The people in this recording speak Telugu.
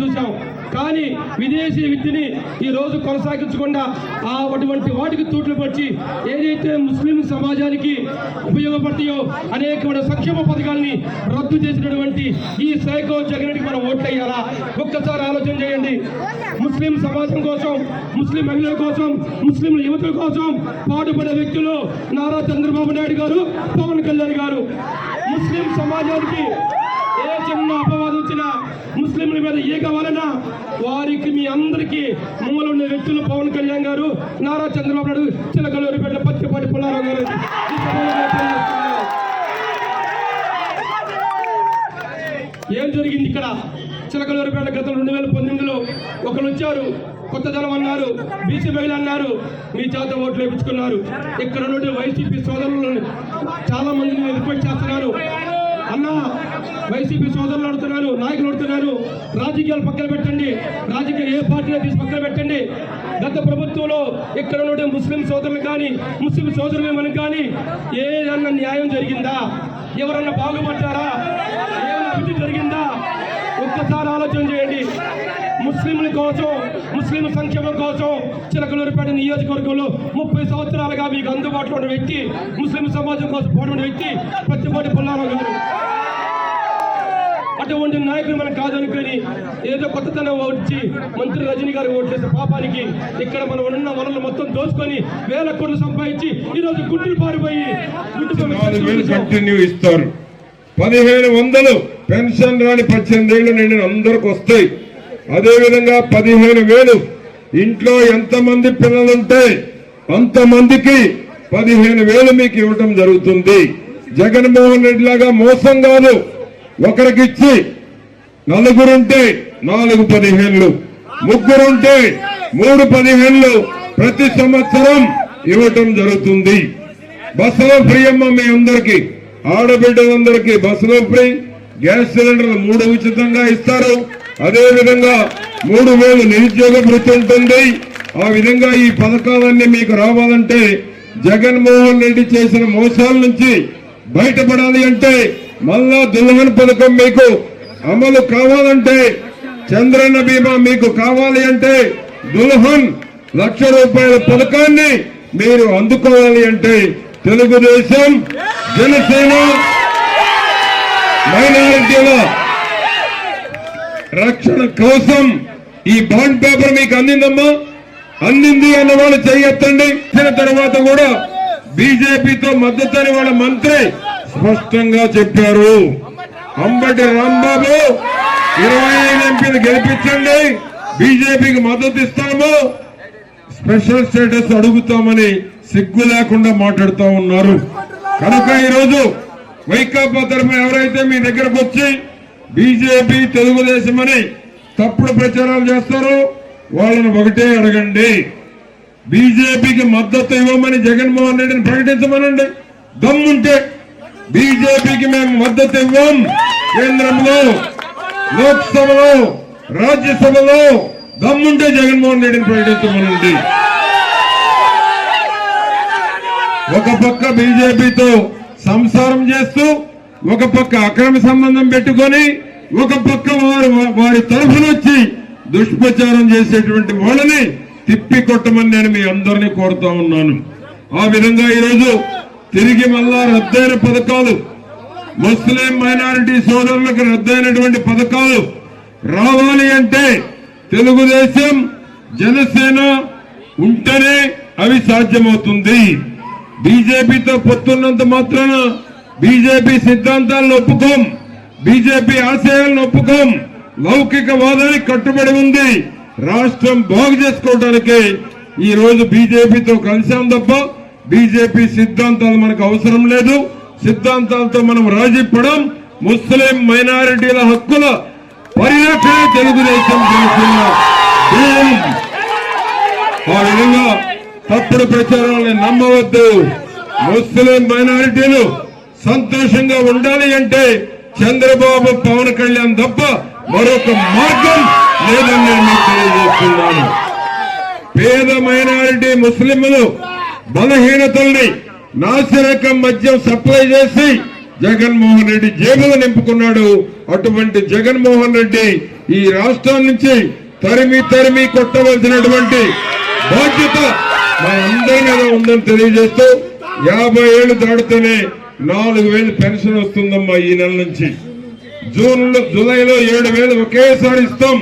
చూసాం. కానీ విదేశీ విద్యని ఈ రోజు కొనసాగించకుండా ఆ అటువంటి వాటికి తూట్లు పడిచి ఏదైతే ముస్లిం సమాజానికి ఉపయోగపడతాయో అనేకమైన సంక్షేమ పథకాల్ని రద్దు చేసినటువంటి ఈ సైకో జగన్కి మనం ఓట్లయ్యాలా ఒక్కసారి ఆలోచన చేయండి. ముస్లిం సమాజం కోసం ముస్లిం మహిళల కోసం ముస్లిం యువతుల కోసం పాటుపడే వ్యక్తులు నారా చంద్రబాబు నాయుడు గారు పవన్ కళ్యాణ్ గారు. ముస్లిం సమాజానికి ఏ చిన్న వలన ముస్లింల మీద ఈగ వలన వారికి మీ అందరికీ మూల ఉన్న వ్యక్తులు పవన్ కళ్యాణ్ గారు నారా చంద్రబాబు నాయుడు చిలకలూరిపేట పచ్చిపాటి పుల్లారావు గారు. ఏం జరిగింది ఇక్కడ? చిలకలూరిపేట గత రెండు వేల పంతొమ్మిదిలో ఒకరు వచ్చారు కొత్త జనం అన్నారు బీసీ మహిళ అన్నారు మీ చేత ఓట్లు వేయించుకున్నారు. ఇక్కడ నుండి వైసీపీ సోదరులను చాలా మందిని ఎదుర్కొని చేస్తున్నారు. అన్న వైసీపీ సోదరులు అడుగుతున్నారు నాయకులు అడుగుతున్నారు రాజకీయాలు పక్కన పెట్టండి. రాజకీయ ఏ పార్టీలో తీసి పక్కన పెట్టండి. గత ప్రభుత్వంలో ఇక్కడ నుండి ముస్లిం సోదరులు కానీ ముస్లిం సోదరులు మనకు కానీ ఏదన్నా న్యాయం జరిగిందా? ఎవరన్నా బాగుపడ్డారా? ఏమైనా అభివృద్ధి జరిగిందా? ఒక్కసారి ఆలోచన చేయండి. ముస్లింల కోసం ముస్లిం సంక్షేమం కోసం చిలకలూరిపేట నియోజకవర్గంలో ముప్పై సంవత్సరాలుగా మీకు అందుబాటులో ఉన్న వ్యక్తి ముస్లిం సమాజం కోసం పోటీ వ్యక్తి పచ్చిపాటి పుల్లారావు గారు. అటువంటి నాయకులు మనం కాదనుకొని ఏదో కొత్తతనం వచ్చి మంత్రి రజనీ గారు ఓట్లేసే పాపానికి ఇక్కడ మనం ఉన్న వనరులు మొత్తం దోచుకొని వేల కోట్లు సంపాదించి ఈ రోజు గుడ్డులు పారిపోయి కంటిన్యూ ఇస్తారు. పదిహేను వందలు పెన్షన్ రాని పద్దెనిమిది ఏళ్ళు నిండిన అందరికి వస్తాయి. అదే విధంగా పదిహేను వేలు ఇంట్లో ఎంతమంది పిల్లలుంటే అంతమందికి పదిహేను వేలు మీకు ఇవ్వటం జరుగుతుంది. జగన్మోహన్ రెడ్డి లాగా మోసం కాదు. ఒకరికిచ్చి నలుగురుంటే నాలుగు పదిహేనులు ముగ్గురుంటే మూడు పదిహేనులు ప్రతి సంవత్సరం ఇవ్వటం జరుగుతుంది. బస్సులో ఫ్రీ అమ్మ మీ అందరికి ఆడబిడ్డలందరికీ బస్సులో ఫ్రీ గ్యాస్ సిలిండర్లు మూడు ఉచితంగా ఇస్తారు. అదే విధంగా మూడు వేలు నిరుద్యోగ భృతి ఉంటుంది. ఆ విధంగా ఈ పథకాలన్నీ మీకు రావాలంటే జగన్మోహన్ రెడ్డి చేసిన మోసాల నుంచి బయటపడాలి అంటే మళ్ళా దుల్హన్ పథకం మీకు అమలు కావాలంటే చంద్రన్న బీమా మీకు కావాలి అంటే దుల్హన్ లక్ష రూపాయల పథకాన్ని మీరు అందుకోవాలి అంటే తెలుగుదేశం జనసేన మైనారిటీల రక్షణ కోసం ఈ బాండ్ పేపర్ మీకు అందిందమ్మా. అందింది అన్న వాళ్ళు చెయ్యొత్తండి ఇచ్చిన తర్వాత కూడా బీజేపీతో మద్దతు వాళ్ళ మంత్రి స్పష్టంగా చెప్పారు. అంబటి రాంబాబు ఇరవై ఐదు ఎంపీలు గెలిపించండి. బీజేపీకి మద్దతు ఇస్తాము. స్పెషల్ స్టేటస్ అడుగుతామని సిగ్గు లేకుండా మాట్లాడుతూ ఉన్నారు. కనుక ఈరోజు వైకాపా తరఫున ఎవరైతే మీ దగ్గరకు వచ్చి బీజేపీ తెలుగుదేశం అని తప్పుడు ప్రచారాలు చేస్తారో వాళ్ళని ఒకటే అడగండి. బీజేపీకి మద్దతు ఇవ్వమని జగన్మోహన్ రెడ్డిని ప్రకటించమనండి. దమ్ముంటే బీజేపీకి మేము మద్దతు ఇవ్వం. కేంద్రంలో లోక్సభలో రాజ్యసభలో దమ్ముంటే జగన్మోహన్ రెడ్డిని ప్రకటించమనండి ఒక పక్క బీజేపీతో సంసారం చేస్తూ ఒక పక్క అక్రమ సంబంధం పెట్టుకొని ఒక పక్క వారు వారి తరఫున వచ్చి దుష్ప్రచారం చేసేటువంటి వాళ్ళని తిప్పి కొట్టమని నేను మీ అందరినీ కోరుతా ఉన్నాను. ఆ విధంగా ఈరోజు తిరిగి మళ్ళా రద్దైన పథకాలు. ముస్లిం మైనారిటీ సోదరులకు రద్దయినటువంటి పథకాలు. రావాలి అంటే తెలుగుదేశం జనసేన ఉంటేనే అవి సాధ్యమవుతుంది. బీజేపీతో పొత్తున్నంత మాత్రాన బీజేపీ సిద్ధాంతాలను ఒప్పుకోం. బీజేపీ ఆశయాలను ఒప్పుకోం. లౌకిక వాదానికి కట్టుబడి ఉంది. రాష్ట్రం బాగు చేసుకోవడానికి ఈ రోజు బీజేపీతో కలిసాం తప్ప బీజేపీ సిద్ధాంతాలు మనకు అవసరం లేదు. సిద్ధాంతాలతో మనం రాజీ పడం ముస్లిం మైనారిటీల హక్కుల పరిరక్షణ తెలుగుదేశం జనసేన ఆ విధంగా తప్పుడు ప్రచారాలను నమ్మవద్దు. ముస్లిం మైనారిటీలు సంతోషంగా ఉండాలి అంటే చంద్రబాబు పవన్ కళ్యాణ్ తప్ప మరొక మార్గం లేదని నేను తెలియజేస్తున్నాను. పేద మైనారిటీ ముస్లింలు బలహీనతల్ని నాసిరకం మద్యం సప్లై చేసి జగన్మోహన్ రెడ్డి జేబులు నింపుకున్నాడు. అటువంటి జగన్మోహన్ రెడ్డి ఈ రాష్ట్రం నుంచి తరిమి తరిమి కొట్టవలసినటువంటి బాధ్యత మా అందరి మీద ఉందని తెలియజేస్తూ యాభై ఏళ్ళు దాటితేనే నాలుగు వేలు పెన్షన్ వస్తుందమ్మా ఈ నెల నుంచి. జూన్లో జూలైలో ఏడు వేలు ఒకేసారి ఇస్తాం.